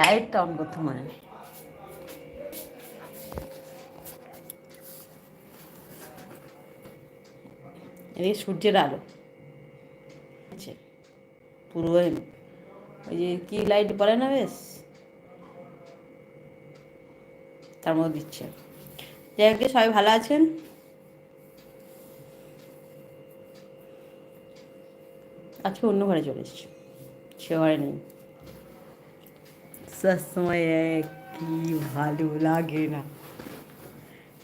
লাইটটা অন করতে মনে এদিকে সূর্যের আলো। আছে পুরো ওই যে কি লাইট বলে না বেশ? তার মধ্যে দিচ্ছে। যাই হোক, সবাই ভালো আছেন? আজকে অন্য ঘরে চলে এসছি। সে ঘরে নেই। সময় কি ভালো লাগে না।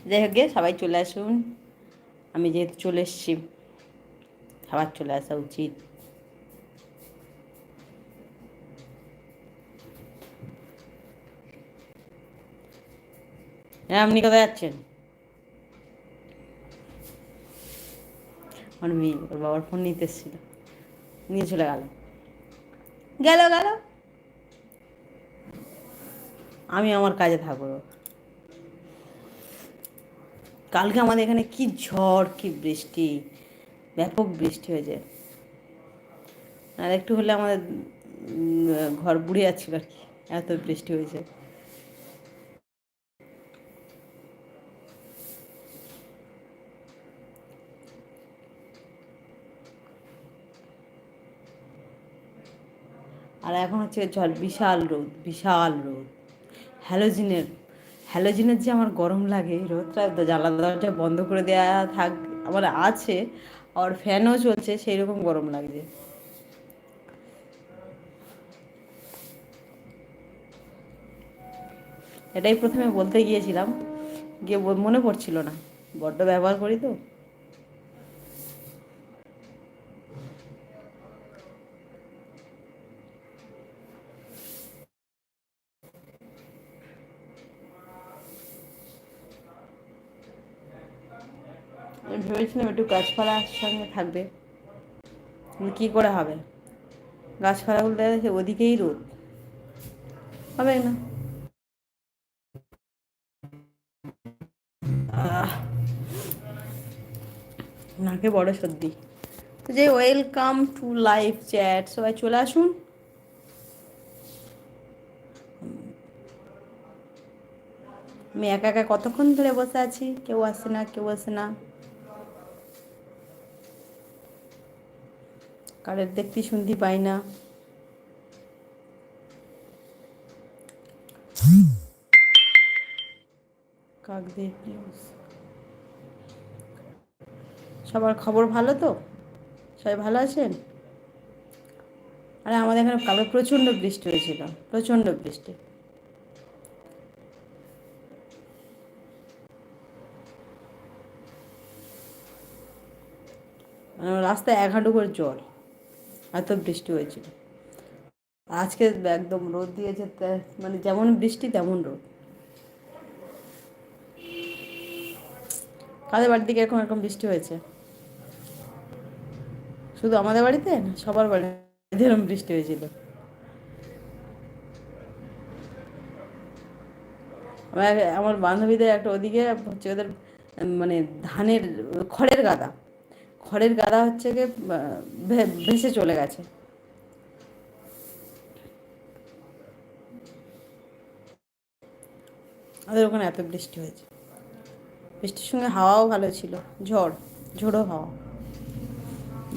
যাই হোক গে, সবাই চলে আসুন। আমি যেহেতু চলে এসছি খাবার চলে আসা উচিত। হ্যাঁ আপনি কোথায় যাচ্ছেন? আমার মেয়ে ওর বাবার ফোন নিতে এসেছিল। নিয়ে চলে গেল। গেল গেল। আমি আমার কাজে থাকব। কালকে আমাদের এখানে কি ঝড়, কি বৃষ্টি, ব্যাপক বৃষ্টি হয়েছে। আর একটু হলে আমাদের ঘর বুড়ে যাচ্ছিল আর কি, এত বৃষ্টি হয়েছে। আর এখন হচ্ছে ঝড় বিশাল রোদ বিশাল রোদ। হ্যালোজিনের হ্যালোজিনের যে আমার গরম লাগে রোদটা জ্বালা দরজা বন্ধ করে দেওয়া থাক, আমার আছে, আর ফ্যানও চলছে সেই রকম গরম লাগছে। এটাই প্রথমে বলতে গিয়েছিলাম, গিয়ে মনে পড়ছিল না, বড্ড ব্যবহার করি তো। আমি ভেবেছিলাম একটু গাছপালার সঙ্গে থাকবে। কী করে হবে? গাছপালাগুলো যাচ্ছে ওদিকেই রোদ। হবে না। নাকে বড় সর্দি। যে ওয়েলকাম টু লাইভ চ্যাট সবাই চলে আসুন। আমি একা একা কতক্ষণ ধরে বসে আছি? কেউ আসে না, কেউ আসে না। কারের দেখতে শুনতে পাই না। নিউজ সবার খবর ভালো তো? সবাই ভালো আছেন? আরে আমাদের এখানে কালকে প্রচণ্ড বৃষ্টি হয়েছিল, প্রচণ্ড বৃষ্টি। মানে রাস্তায় হাঁটু করে জল। এত বৃষ্টি হয়েছিল। আজকে একদম রোদ দিয়েছে মানে যেমন বৃষ্টি তেমন রোদ। কাদের বাড়ির দিকে এরকম এরকম বৃষ্টি হয়েছে? শুধু আমাদের বাড়িতে না, সবার বাড়িতে এরকম বৃষ্টি হয়েছিল। আমার আমার বান্ধবীদের একটা ওদিকে হচ্ছে ওদের মানে ধানের খড়ের গাদা। খড়ের গাদা হচ্ছে গিয়ে ভেসে চলে গেছে। আমাদের ওখানে এত বৃষ্টি হয়েছে। বৃষ্টির সঙ্গে হাওয়াও ভালো ছিল। ঝড়, ঝোড়ো হাওয়া।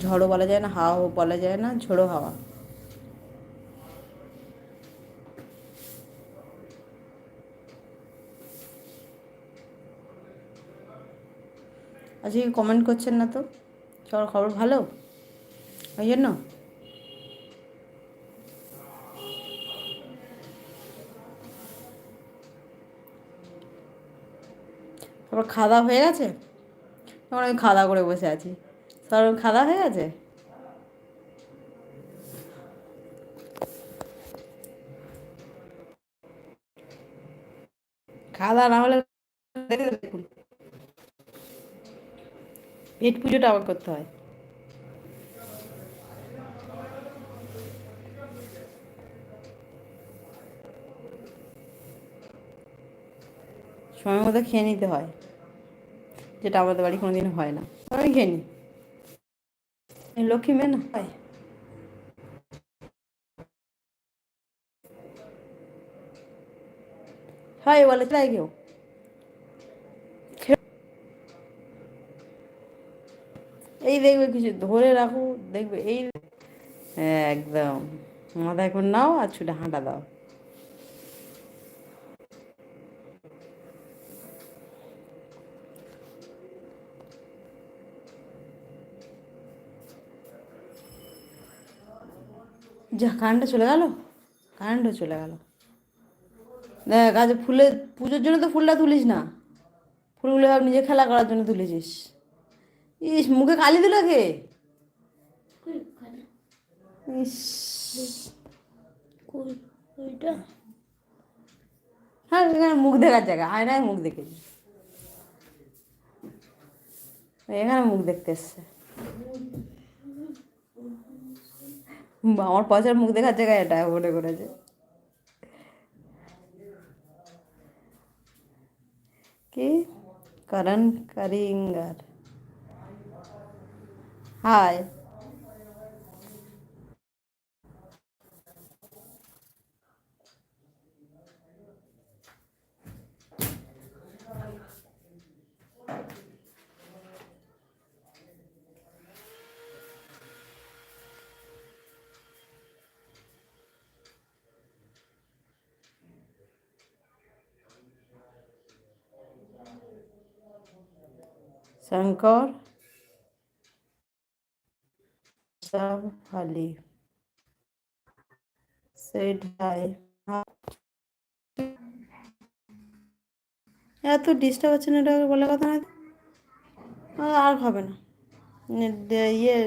ঝড়ও বলা যায় না হাওয়াও বলা যায় না, ঝোড়ো হাওয়া। আজকে কমেন্ট করছেন না তো? সবার খবর ভালো? ওই জন্য? তারপর খাওয়া হয়ে গেছে? তখন আমি খাওয়া করে বসে আছি। সবার খাওয়া হয়ে গেছে? খাওয়া না হলে দেখুন। পেট পুজোটা আবার করতে হয়। সময় মতো খেয়ে নিতে হয়। যেটা আমাদের বাড়ি কোনোদিন হয় না। আমি খেয়ে নিই লক্ষ্মী মেন হয়। হয় বলে তাই কেউ এই দেখবে কিছু ধরে রাখো দেখবে এই হ্যাঁ, একদম। মাথায় করে নাও আর ছুটে হাঁটা দাও। যা কারেন্টটা চলে গেল? কারেন্টও চলে গেল। দেখ আজ ফুলে পুজোর জন্য তো ফুলটা তুলিস না। ফুলগুলো নিজে খেলা করার জন্য তুলেছিস। ইস মুখে কালি দিল কে? ইস। হ্যাঁ এখানে মুখ দেখার জায়গা। আয়নায় মুখ দেখেছি। এখানে মুখ দেখতে এসছে। আমার পয়সার মুখ দেখার জায়গায় এটা মনে করেছে। কি? করণ করিঙ্গার। Hal. Sankor. শঙ্কর সব খালি সেটাই এত ডিস্টার্ব হচ্ছে নেটওয়ার্কে বলে কথা না। আর হবে না। ইয়ে।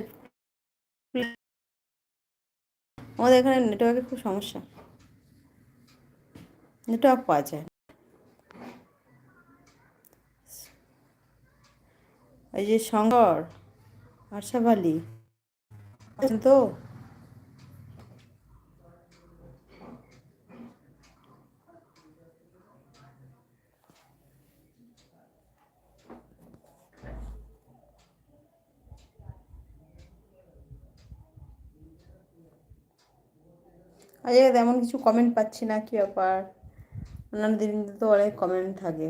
আমাদের এখানে নেটওয়ার্কের খুব সমস্যা। নেটওয়ার্ক পাওয়া যায় না। এই যে শঙ্কর আলী আছেন তো? আজ তেমন কিছু কমেন্ট পাচ্ছি না, কি ব্যাপার? অন্যান্য দিন তো অনেক কমেন্ট থাকে।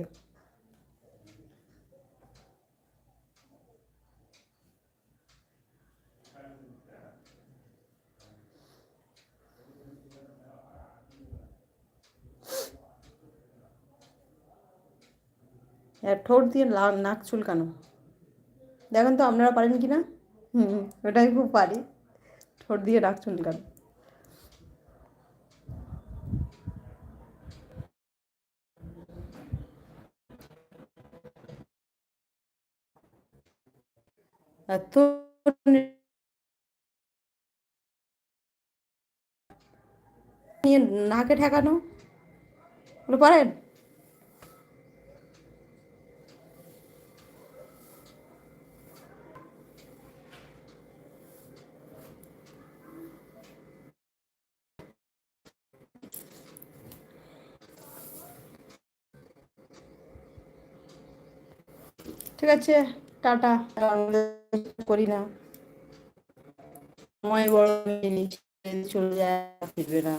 ঠোঁট দিয়ে নাক চুলকানো। দেখেন তো, আপনারা পারেন কি না হুম, ওটাই খুব পারি। ঠোঁট দিয়ে নাক চুলকানো। এত নিয়ে নাকে ঠেকানো। পারেন? ঠিক আছে টাটা। করি না। সময় বড় চলে যায় ফিরবে না।